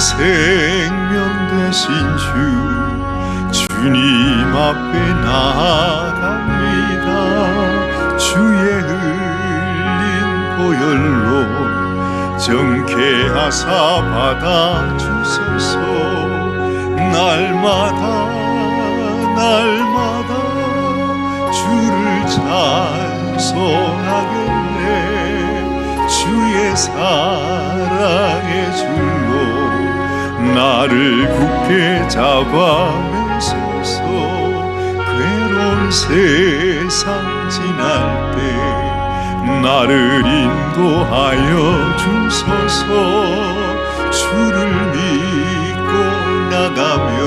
생명 되신 주 주님 앞에 나아갑니다. 주의 흘린 보혈로 정케하사 받아주소서. 날마다 날마다 주를 찬송하겠네 주의 사랑의 줄로 나를 굳게 잡아매소서 괴로운 세상 지날 때 나를 인도하여 주소서. 주를 믿고 나가면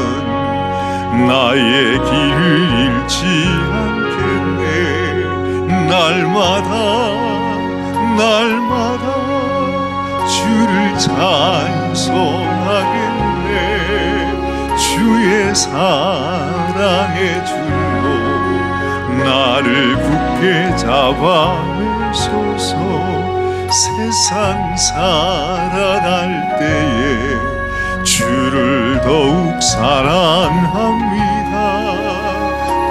나의 길을 잃지 않겠네. 날마다 날마다 주를 찬송하겠네 주의 사랑의 줄로 나를 굳게 잡아매소서. 세상 살아갈 때에 주를 더욱 사랑합니다.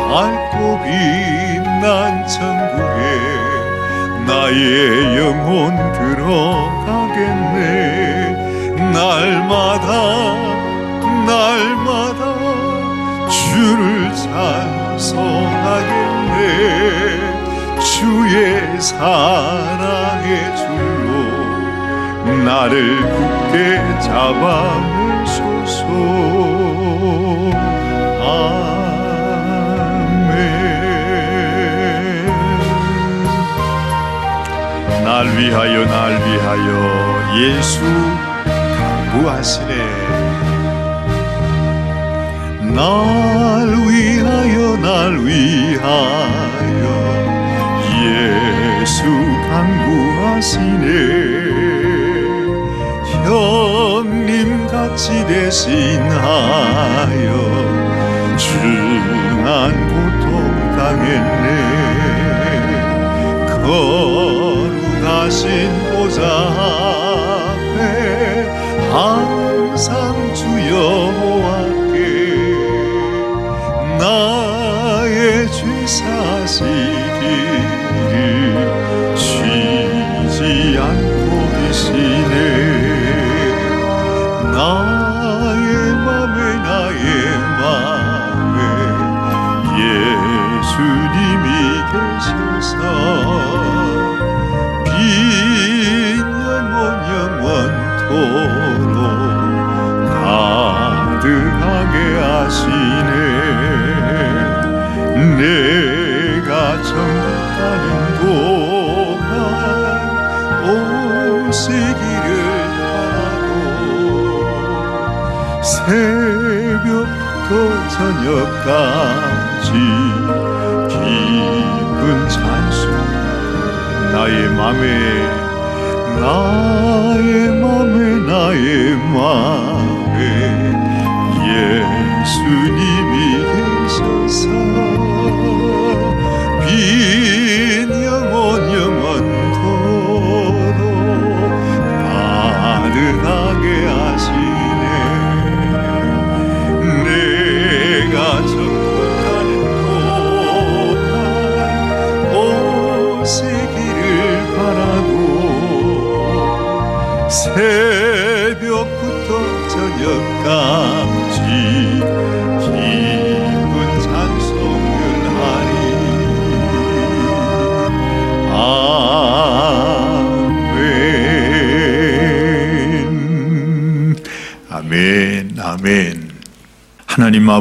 밝고 빛난 천국에 나의 영혼 들어가겠네. 날마다 날마다 주를 찬송하겠네. 주의 사랑의 줄로 나를 굳게 잡아매소서. 아멘. 날 위하여 날 위하여 예수 강구하시네 날 위하여 날 위하여 예수 강구하시네. 형님같이 대신하여 중한 고통 당했네. 거룩하신 보좌 새벽부터 저녁까지 기쁜 찬송 나의 맘에 나의 맘에 나의 맘에 예수님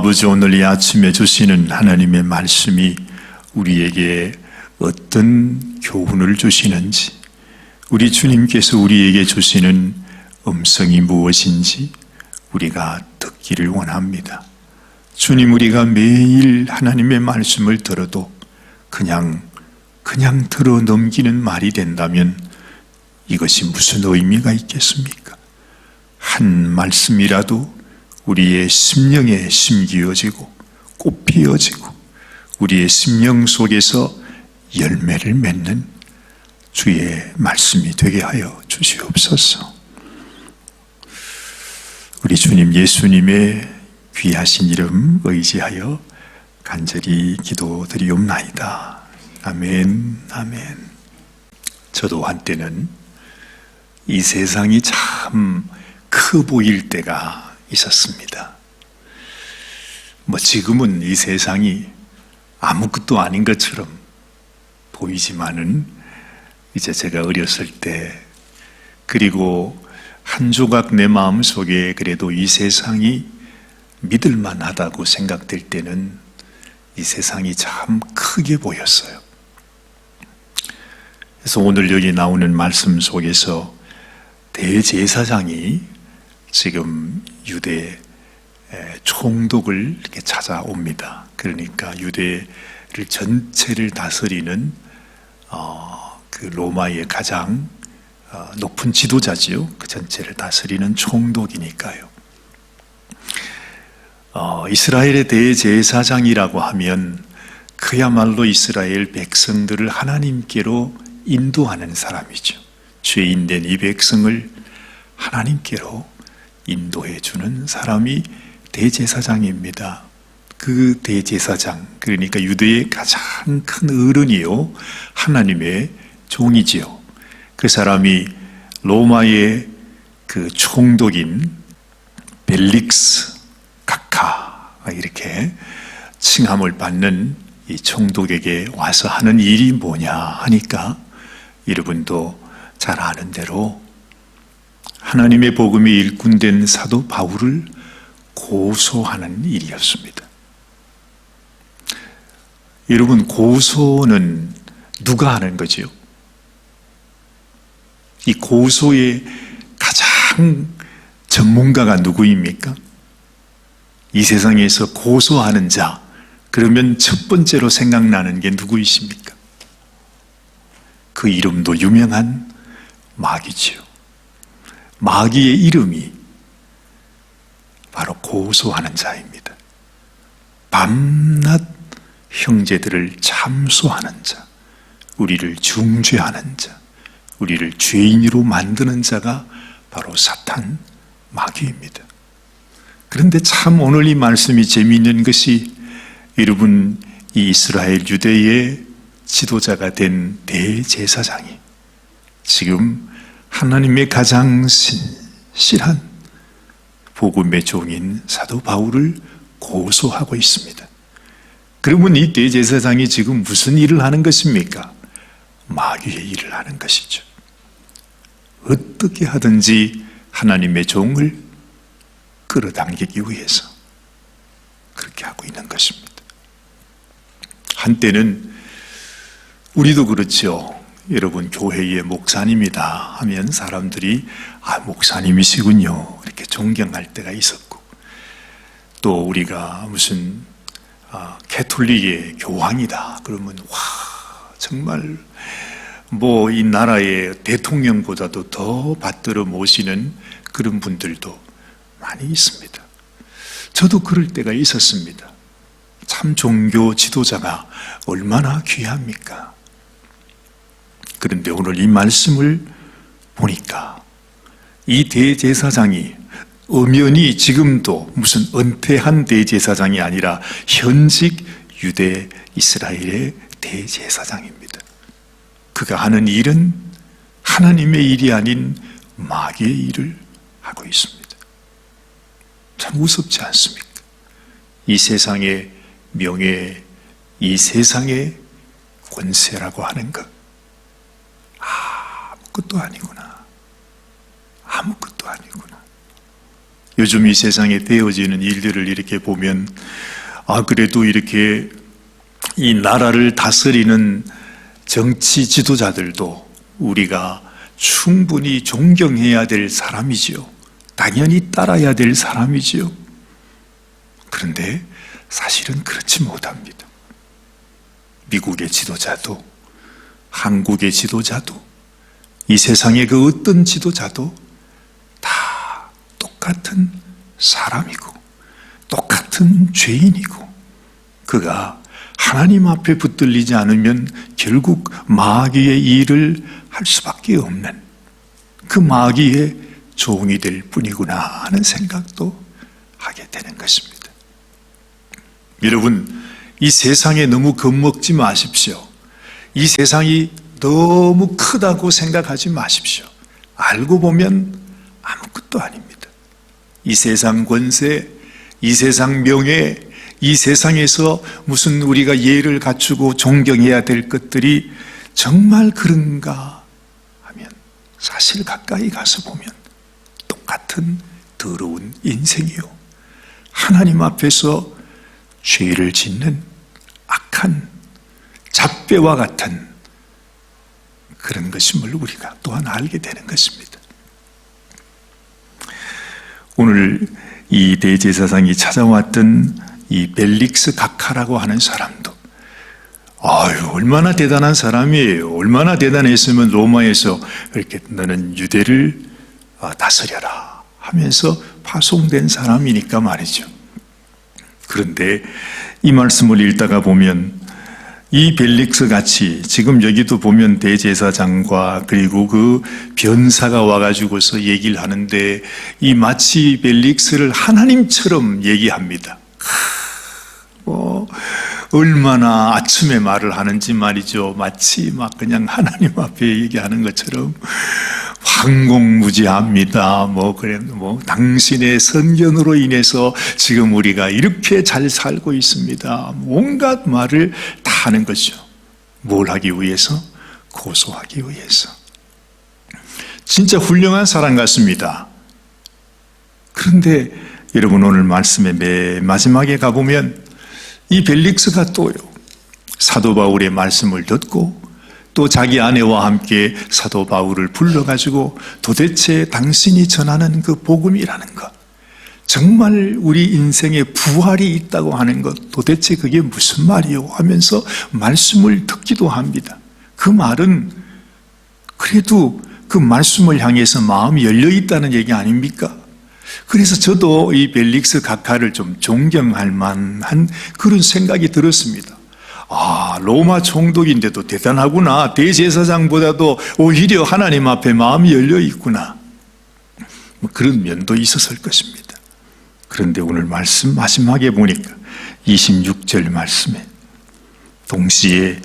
아버지 오늘 이 아침에 주시는 하나님의 말씀이 우리에게 어떤 교훈을 주시는지 우리 주님께서 우리에게 주시는 음성이 무엇인지 우리가 듣기를 원합니다. 주님 우리가 매일 하나님의 말씀을 들어도 그냥 그냥 들어 넘기는 말이 된다면 이것이 무슨 의미가 있겠습니까? 한 말씀이라도 우리의 심령에 심기어지고 꽃피어지고 우리의 심령 속에서 열매를 맺는 주의 말씀이 되게 하여 주시옵소서. 우리 주님 예수님의 귀하신 이름 의지하여 간절히 기도드리옵나이다. 아멘, 아멘. 저도 한때는 이 세상이 참 커 보일 때가 있었습니다. 뭐 지금은 이 세상이 아무것도 아닌 것처럼 보이지만은 이제 제가 어렸을 때 그리고 한 조각 내 마음 속에 그래도 이 세상이 믿을만 하다고 생각될 때는 이 세상이 참 크게 보였어요. 그래서 오늘 여기 나오는 말씀 속에서 대제사장이 지금 유대 총독을 이렇게 찾아옵니다. 그러니까 유대를 전체를 다스리는 어, 그 로마의 가장 어, 높은 지도자지요. 그 전체를 다스리는 총독이니까요. 어, 이스라엘의 대제사장이라고 하면 그야말로 이스라엘 백성들을 하나님께로 인도하는 사람이죠. 죄인된 이 백성을 하나님께로 인도해 주는 사람이 대제사장입니다. 그 대제사장, 그러니까 유대의 가장 큰 어른이요. 하나님의 종이지요. 그 사람이 로마의 그 총독인 벨릭스 카카 이렇게 칭함을 받는 이 총독에게 와서 하는 일이 뭐냐 하니까 여러분도 잘 아는 대로 하나님의 복음이 일꾼된 사도 바울을 고소하는 일이었습니다. 여러분, 고소는 누가 하는 거지요? 이 고소의 가장 전문가가 누구입니까? 이 세상에서 고소하는 자, 그러면 첫 번째로 생각나는 게 누구이십니까? 그 이름도 유명한 마귀지요. 마귀의 이름이 바로 고소하는 자입니다. 밤낮 형제들을 참소하는 자, 우리를 중죄하는 자, 우리를 죄인으로 만드는 자가 바로 사탄 마귀입니다. 그런데 참 오늘 이 말씀이 재미있는 것이 여러분 이 이스라엘 유대의 지도자가 된 대제사장이 지금 하나님의 가장 신실한 복음의 종인 사도 바울을 고소하고 있습니다. 그러면 이 대제사장이 지금 무슨 일을 하는 것입니까? 마귀의 일을 하는 것이죠. 어떻게 하든지 하나님의 종을 끌어당기기 위해서 그렇게 하고 있는 것입니다. 한때는 우리도 그렇죠. 여러분 교회의 목사님이다 하면 사람들이 아 목사님이시군요 이렇게 존경할 때가 있었고 또 우리가 무슨 아, 캐톨릭의 교황이다 그러면 와 정말 뭐 이 나라의 대통령보다도 더 받들어 모시는 그런 분들도 많이 있습니다. 저도 그럴 때가 있었습니다. 참 종교 지도자가 얼마나 귀합니까? 그런데 오늘 이 말씀을 보니까 이 대제사장이 엄연히 지금도 무슨 은퇴한 대제사장이 아니라 현직 유대 이스라엘의 대제사장입니다. 그가 하는 일은 하나님의 일이 아닌 마귀의 일을 하고 있습니다. 참 무섭지 않습니까? 이 세상의 명예, 이 세상의 권세라고 하는 것. 아무것도 아니구나. 아무것도 아니구나. 요즘 이 세상에 되어지는 일들을 이렇게 보면, 아, 그래도 이렇게 이 나라를 다스리는 정치 지도자들도 우리가 충분히 존경해야 될 사람이지요. 당연히 따라야 될 사람이지요. 그런데 사실은 그렇지 못합니다. 미국의 지도자도, 한국의 지도자도, 이 세상의 그 어떤 지도자도 다 똑같은 사람이고, 똑같은 죄인이고, 그가 하나님 앞에 붙들리지 않으면 결국 마귀의 일을 할 수밖에 없는 그 마귀의 종이 될 뿐이구나 하는 생각도 하게 되는 것입니다. 여러분, 이 세상에 너무 겁먹지 마십시오. 이 세상이 너무 크다고 생각하지 마십시오. 알고 보면 아무것도 아닙니다. 이 세상 권세, 이 세상 명예, 이 세상에서 무슨 우리가 예를 갖추고 존경해야 될 것들이 정말 그런가 하면 사실 가까이 가서 보면 똑같은 더러운 인생이요. 하나님 앞에서 죄를 짓는 악한 잡배와 같은 그런 것임을 우리가 또한 알게 되는 것입니다. 오늘 이 대제사장이 찾아왔던 이 벨릭스 각하라고 하는 사람도 아유 얼마나 대단한 사람이에요. 얼마나 대단했으면 로마에서 이렇게 너는 유대를 어, 다스려라 하면서 파송된 사람이니까 말이죠. 그런데 이 말씀을 읽다가 보면 이 벨릭스 같이 지금 여기도 보면 대제사장과 그리고 그 변사가 와가지고서 얘기를 하는데 이 마치 벨릭스를 하나님처럼 얘기합니다. 뭐 얼마나 아침에 말을 하는지 말이죠. 마치 막 그냥 하나님 앞에 얘기하는 것처럼 황공무지합니다. 뭐 그래 뭐 당신의 선견으로 인해서 지금 우리가 이렇게 잘 살고 있습니다. 온갖 말을 다 하는 거죠. 뭘 하기 위해서? 고소하기 위해서. 진짜 훌륭한 사람 같습니다. 그런데 여러분 오늘 말씀의 맨 마지막에 가보면 이 벨릭스가 또요. 사도 바울의 말씀을 듣고 또 자기 아내와 함께 사도 바울을 불러가지고 도대체 당신이 전하는 그 복음이라는 것, 정말 우리 인생에 부활이 있다고 하는 것, 도대체 그게 무슨 말이요? 하면서 말씀을 듣기도 합니다. 그 말은 그래도 그 말씀을 향해서 마음이 열려 있다는 얘기 아닙니까? 그래서 저도 이 벨릭스 각하를 좀 존경할 만한 그런 생각이 들었습니다. 아, 로마 총독인데도 대단하구나. 대제사장보다도 오히려 하나님 앞에 마음이 열려 있구나. 뭐 그런 면도 있었을 것입니다. 그런데 오늘 말씀 마지막에 보니까 26절 말씀에 동시에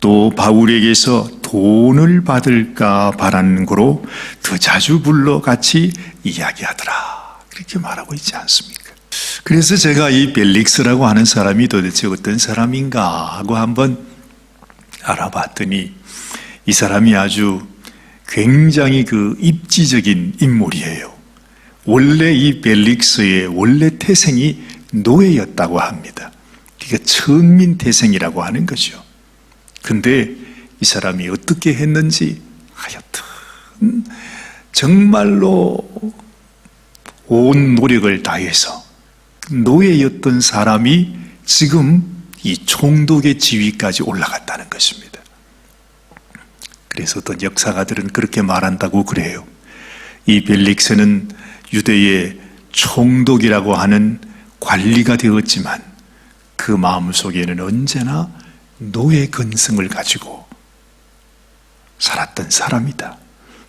또 바울에게서 돈을 받을까 바라는 거로 더 자주 불러 같이 이야기하더라. 그렇게 말하고 있지 않습니까? 그래서 제가 이 벨릭스라고 하는 사람이 도대체 어떤 사람인가 하고 한번 알아봤더니 이 사람이 아주 굉장히 그 입지적인 인물이에요. 원래 이 벨릭스의 원래 태생이 노예였다고 합니다. 그러니까 천민 태생이라고 하는 거죠. 근데 이 사람이 어떻게 했는지 하여튼 정말로 온 노력을 다해서 노예였던 사람이 지금 이 총독의 지위까지 올라갔다는 것입니다. 그래서 어떤 역사가들은 그렇게 말한다고 그래요. 이 벨릭스는 유대의 총독이라고 하는 관리가 되었지만 그 마음 속에는 언제나 노예 근성을 가지고 살았던 사람이다.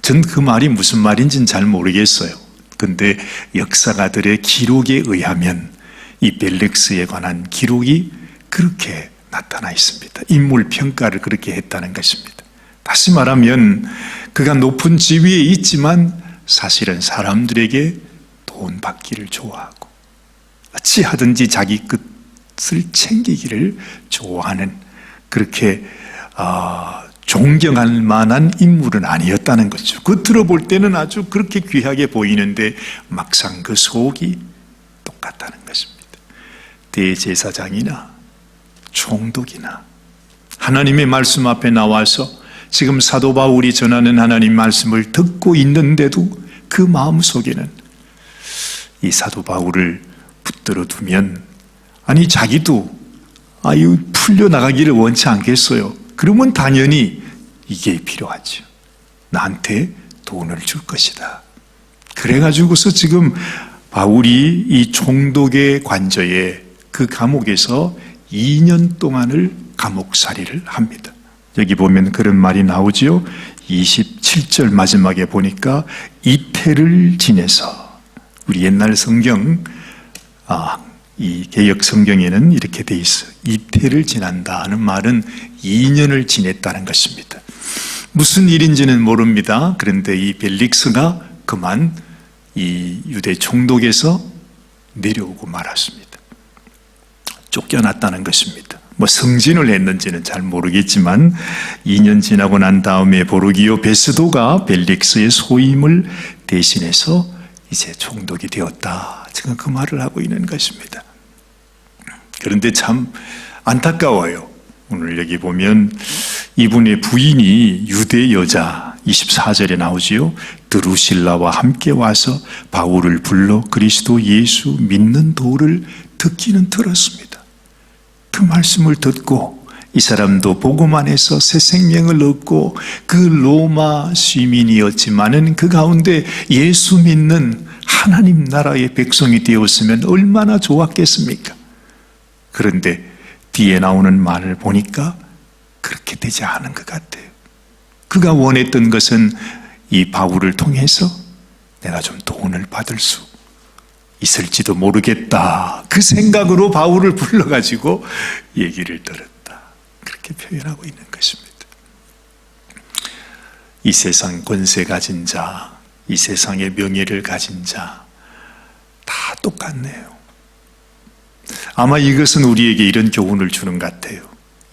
전 그 말이 무슨 말인지는 잘 모르겠어요. 근데 역사가들의 기록에 의하면 이 벨렉스에 관한 기록이 그렇게 나타나 있습니다. 인물 평가를 그렇게 했다는 것입니다. 다시 말하면 그가 높은 지위에 있지만 사실은 사람들에게 돈 받기를 좋아하고 어찌하든지 자기 끝을 챙기기를 좋아하는 그렇게 어, 존경할 만한 인물은 아니었다는 거죠. 겉으로 볼 때는 아주 그렇게 귀하게 보이는데 막상 그 속이 똑같다는 것입니다. 대제사장이나 총독이나 하나님의 말씀 앞에 나와서 지금 사도 바울이 전하는 하나님 말씀을 듣고 있는데도 그 마음 속에는 이 사도 바울을 붙들어 두면 아니 자기도 아유 풀려 나가기를 원치 않겠어요. 그러면 당연히 이게 필요하죠. 나한테 돈을 줄 것이다. 그래가지고서 지금 바울이 이 총독의 관저에 그 감옥에서 2년 동안을 감옥살이를 합니다. 여기 보면 그런 말이 나오지요. 27절 마지막에 보니까 이태를 지내서 우리 옛날 성경 아, 이 개혁 성경에는 이렇게 돼 있어. 이태를 지난다 하는 말은 2년을 지냈다는 것입니다. 무슨 일인지는 모릅니다. 그런데 이 벨릭스가 그만 이 유대 총독에서 내려오고 말았습니다. 쫓겨났다는 것입니다. 뭐 승진을 했는지는 잘 모르겠지만 2년 지나고 난 다음에 보르기오 베스도가 벨릭스의 소임을 대신해서 이제 총독이 되었다. 지금 그 말을 하고 있는 것입니다. 그런데 참 안타까워요. 오늘 여기 보면 이분의 부인이 유대 여자 24절에 나오지요. 드루실라와 함께 와서 바울을 불러 그리스도 예수 믿는 도를 듣기는 들었습니다. 그 말씀을 듣고 이 사람도 보고만 해서 새 생명을 얻고 그 로마 시민이었지만은 그 가운데 예수 믿는 하나님 나라의 백성이 되었으면 얼마나 좋았겠습니까? 그런데 뒤에 나오는 말을 보니까 그렇게 되지 않은 것 같아요. 그가 원했던 것은 이 바울을 통해서 내가 좀 돈을 받을 수 있을지도 모르겠다. 그 생각으로 바울을 불러가지고 얘기를 들었다. 그렇게 표현하고 있는 것입니다. 이 세상 권세 가진 자, 이 세상의 명예를 가진 자, 다 똑같네요. 아마 이것은 우리에게 이런 교훈을 주는 것 같아요.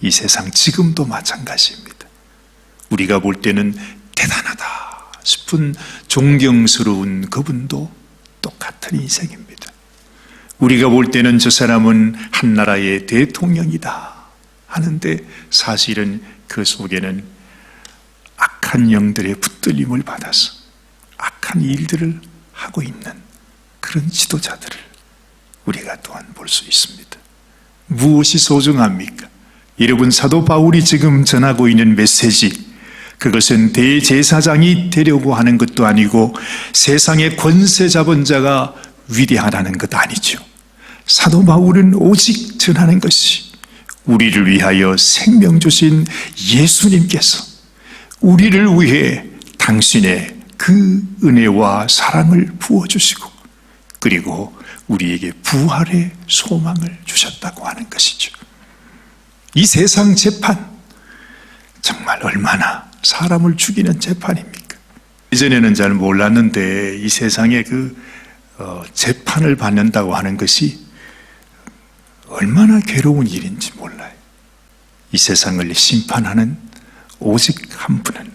이 세상 지금도 마찬가지입니다. 우리가 볼 때는 대단하다 싶은 존경스러운 그분도 똑같은 인생입니다. 우리가 볼 때는 저 사람은 한 나라의 대통령이다 하는데 사실은 그 속에는 악한 영들의 붙들림을 받아서 악한 일들을 하고 있는 그런 지도자들을 우리가 또한 볼 수 있습니다. 무엇이 소중합니까? 여러분 사도 바울이 지금 전하고 있는 메시지 그것은 대제사장이 되려고 하는 것도 아니고 세상의 권세 잡은 자가 위대하다는 것 아니죠. 사도 바울은 오직 전하는 것이 우리를 위하여 생명 주신 예수님께서 우리를 위해 당신의 그 은혜와 사랑을 부어주시고 그리고 우리에게 부활의 소망을 주셨다고 하는 것이죠. 이 세상 재판 정말 얼마나 사람을 죽이는 재판입니까? 이전에는 잘 몰랐는데 이 세상에 그 어, 재판을 받는다고 하는 것이 얼마나 괴로운 일인지 몰라요. 이 세상을 심판하는 오직 한 분은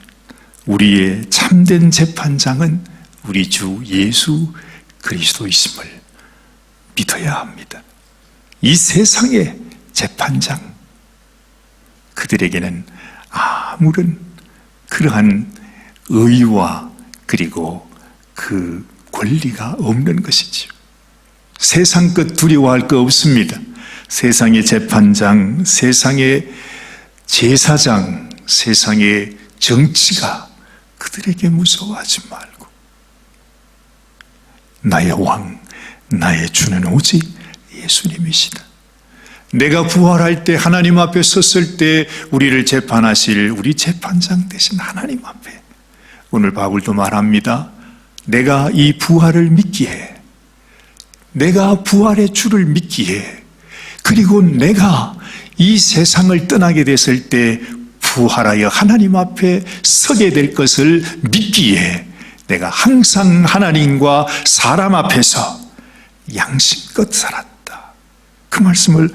우리의 참된 재판장은 우리 주 예수 그리스도이심을 믿어야 합니다. 이 세상의 재판장 그들에게는 아무런 그러한 의와 그리고 그 권리가 없는 것이지요. 세상 것 두려워할 거 없습니다. 세상의 재판장, 세상의 제사장, 세상의 정치가 그들에게 무서워하지 말고 나의 왕, 나의 주는 오직 예수님이시다. 내가 부활할 때 하나님 앞에 섰을 때 우리를 재판하실 우리 재판장 되신 하나님 앞에 오늘 바울도 말합니다. 내가 이 부활을 믿기에 내가 부활의 주를 믿기에 그리고 내가 이 세상을 떠나게 됐을 때 부활하여 하나님 앞에 서게 될 것을 믿기에 내가 항상 하나님과 사람 앞에서 양심껏 살았다. 그 말씀을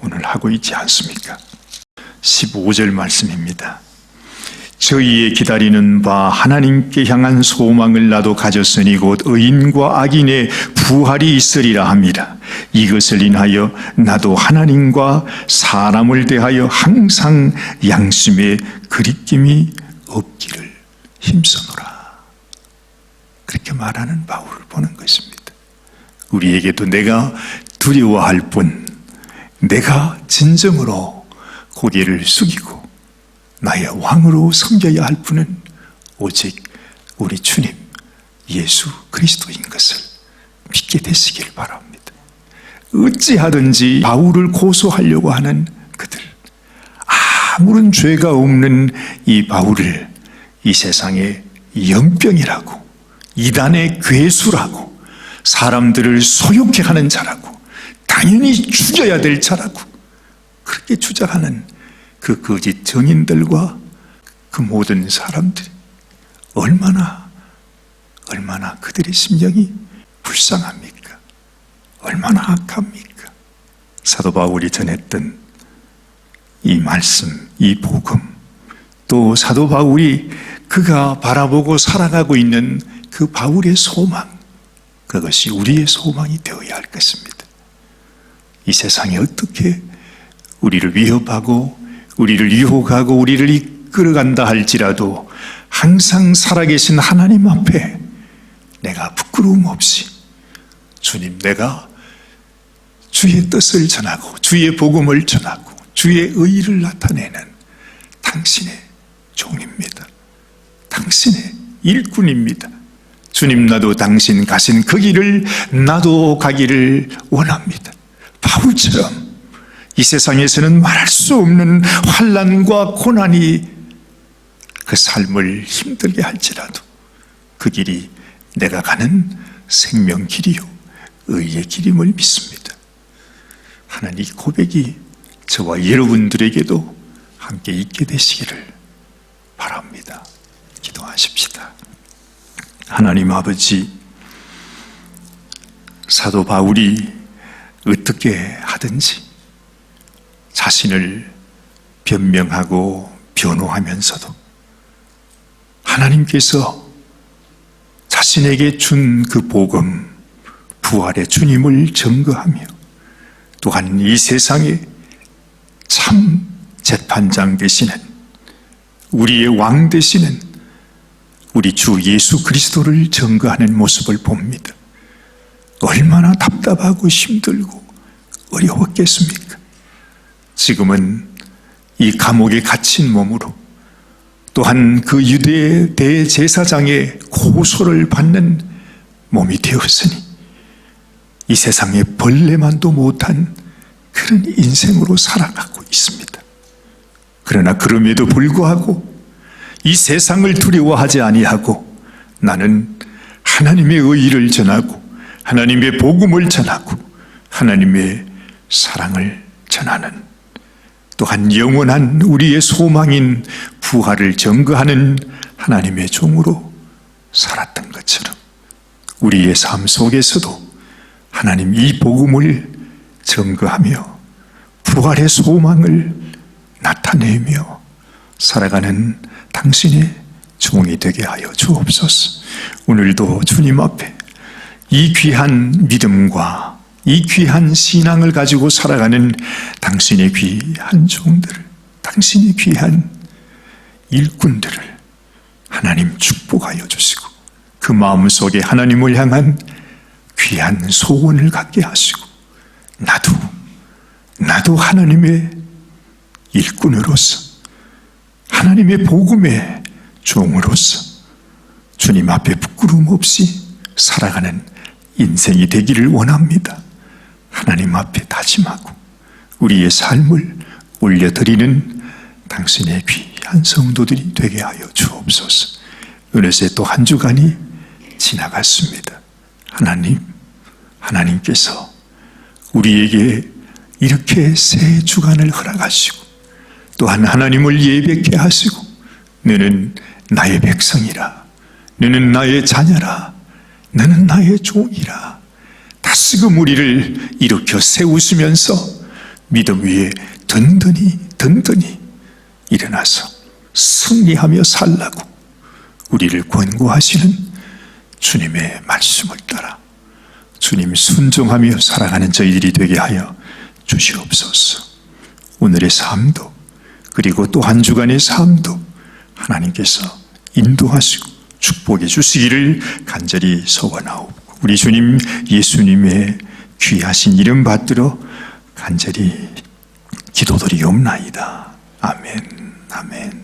오늘 하고 있지 않습니까? 15절 말씀입니다. 저희의 기다리는 바 하나님께 향한 소망을 나도 가졌으니 곧 의인과 악인의 부활이 있으리라 합니다. 이것을 인하여 나도 하나님과 사람을 대하여 항상 양심의 그리낌이 없기를 힘써노라. 그렇게 말하는 바울을 보는 것입니다. 우리에게도 내가 두려워할 뿐 내가 진정으로 고개를 숙이고 나의 왕으로 섬겨야 할 분은 오직 우리 주님 예수 그리스도인 것을 믿게 되시길 바랍니다. 어찌하든지 바울을 고소하려고 하는 그들 아무런 죄가 없는 이 바울을 이 세상의 연병이라고, 이단의 괴수라고, 사람들을 소욕해 하는 자라고, 당연히 죽여야 될 자라고, 그렇게 주장하는 그 거짓 정인들과 그 모든 사람들이 얼마나, 얼마나 그들의 심령이 불쌍합니까? 얼마나 악합니까? 사도 바울이 전했던 이 말씀, 이 복음, 또 사도 바울이 그가 바라보고 살아가고 있는 그 바울의 소망, 그것이 우리의 소망이 되어야 할 것입니다. 이 세상에 어떻게 우리를 위협하고 우리를 유혹하고 우리를 이끌어간다 할지라도 항상 살아계신 하나님 앞에 내가 부끄러움 없이 주님 내가 주의 뜻을 전하고 주의 복음을 전하고 주의 의를 나타내는 당신의 종입니다. 당신의 일꾼입니다. 주님 나도 당신 가신 그 길을 나도 가기를 원합니다. 바울처럼 이 세상에서는 말할 수 없는 환란과 고난이 그 삶을 힘들게 할지라도 그 길이 내가 가는 생명 길이요 의의 길임을 믿습니다. 하나님 이 고백이 저와 여러분들에게도 함께 있게 되시기를 바랍니다. 기도하십시다. 하나님 아버지, 사도 바울이 어떻게 하든지 자신을 변명하고 변호하면서도 하나님께서 자신에게 준 그 복음, 부활의 주님을 증거하며 또한 이 세상에 참 재판장 되시는 우리의 왕 되시는 우리 주 예수 그리스도를 증거하는 모습을 봅니다. 얼마나 답답하고 힘들고 어려웠겠습니까? 지금은 이 감옥에 갇힌 몸으로 또한 그 유대 대제사장의 고소를 받는 몸이 되었으니 이 세상에 벌레만도 못한 그런 인생으로 살아가고 있습니다. 그러나 그럼에도 불구하고 이 세상을 두려워하지 아니하고 나는 하나님의 의를 전하고 하나님의 복음을 전하고 하나님의 사랑을 전하는 또한 영원한 우리의 소망인 부활을 증거하는 하나님의 종으로 살았던 것처럼 우리의 삶 속에서도 하나님 이 복음을 증거하며 부활의 소망을 나타내며 살아가는 당신의 종이 되게 하여 주옵소서. 오늘도 주님 앞에 이 귀한 믿음과 이 귀한 신앙을 가지고 살아가는 당신의 귀한 종들을, 당신의 귀한 일꾼들을 하나님 축복하여 주시고 그 마음 속에 하나님을 향한 귀한 소원을 갖게 하시고 나도 나도 하나님의 일꾼으로서 하나님의 복음의 종으로서 주님 앞에 부끄러움 없이 살아가는 인생이 되기를 원합니다. 하나님 앞에 다짐하고 우리의 삶을 올려드리는 당신의 귀한 성도들이 되게 하여 주옵소서. 어느새 또 한 주간이 지나갔습니다. 하나님, 하나님께서 우리에게 이렇게 새 주간을 허락하시고 또한 하나님을 예배케 하시고 너는 나의 백성이라 너는 나의 자녀라 너는 나의 종이라 다시금 우리를 일으켜 세우시면서 믿음 위에 든든히 든든히 일어나서 승리하며 살라고 우리를 권고하시는 주님의 말씀을 따라 주님 순종하며 살아가는 저희들이 되게 하여 주시옵소서. 오늘의 삶도 그리고 또 한 주간의 삶도 하나님께서 인도하시고 축복해 주시기를 간절히 소원하옵고 우리 주님 예수님의 귀하신 이름 받들어 간절히 기도드리옵나이다. 아멘. 아멘.